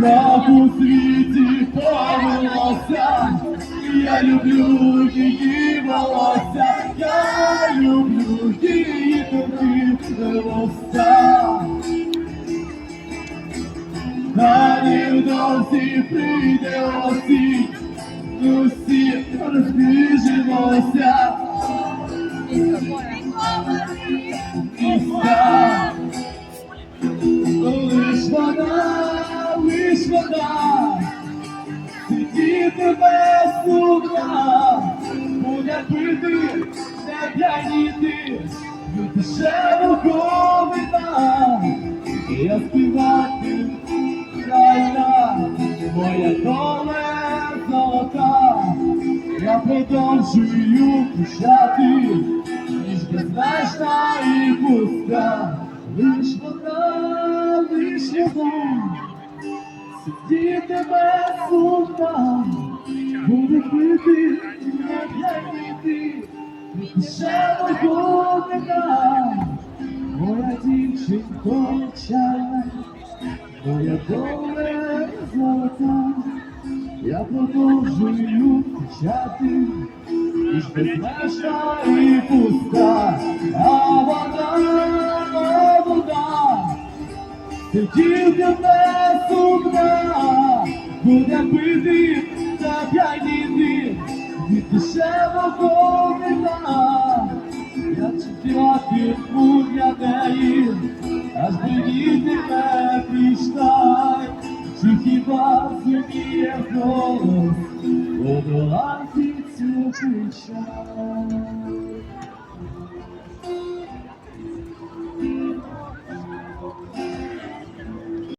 так у світі повелося, я люблю її волосся, я люблю її тобі волосся. Та невдовзі прийде осінь, усі розбіжимося. Лиш вода, сидіти без сумна, буде пити, не п'яніти, від дешевого вина, я співати крайна, моя доля золота, я продовжую пущати, ніж безмежна і пуста, лиш вода, лиш вода, сидіти без сумна, буде пити, не від дешевого вина, моя дівчинко чайна, Моя доля золота, я продовжую кричати, і ж безмежна і пуста, сидів тебе сумна, буде пити та п'яніти, від дешевого вина, я читатиму для неї, аж мені тебе пішла, чи хіба зуміє голос? Подолати цю печаль?